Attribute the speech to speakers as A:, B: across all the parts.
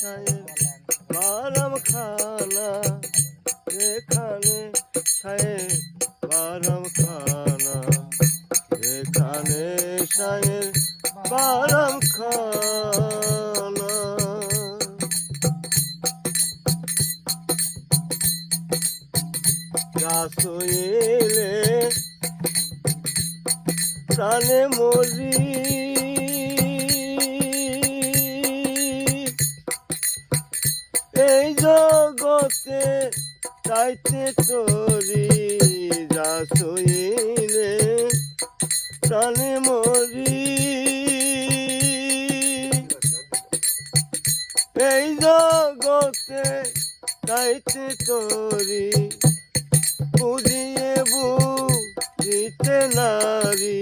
A: সায়ের বারাম খানা এখানে সায়ের বারাম খানা এখানে সায়ের বারাম খানা। রাসুইলে প্রাণে মরি জগতে চাইতে তোরি রাসুইলে প্রাণে মরি। এই জগতে চাইতে তোরি বুঝিয়ে বুঝিতে নারী।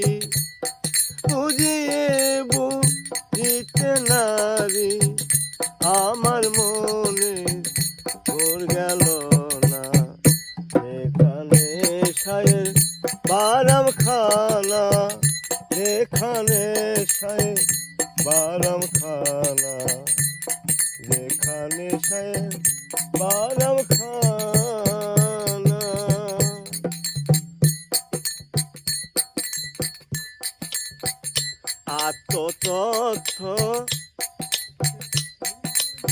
A: এখানে সায়ের বারাম খানা যেখানে সায়ের বারাম খানা আত্মতথ্য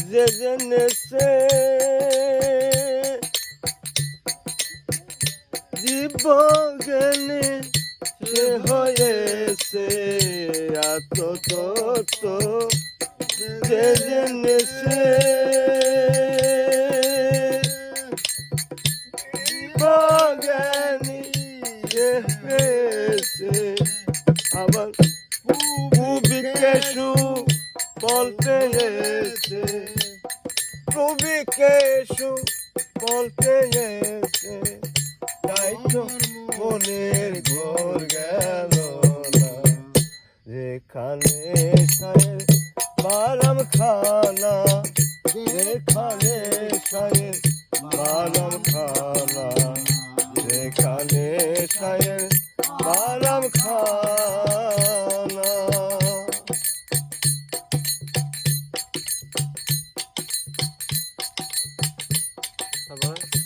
A: যে জেনেছে জীবজ্ঞানী সে হয়েছে আবার কুবিকেশু বলতে এসে কুবিকেশু বলতে এসে তাই মনের ঘোর গেল বারাম খানা যেখানে সায়ের বারাম খানা যেখানে সায়ের বারাম খানা। তারপরে?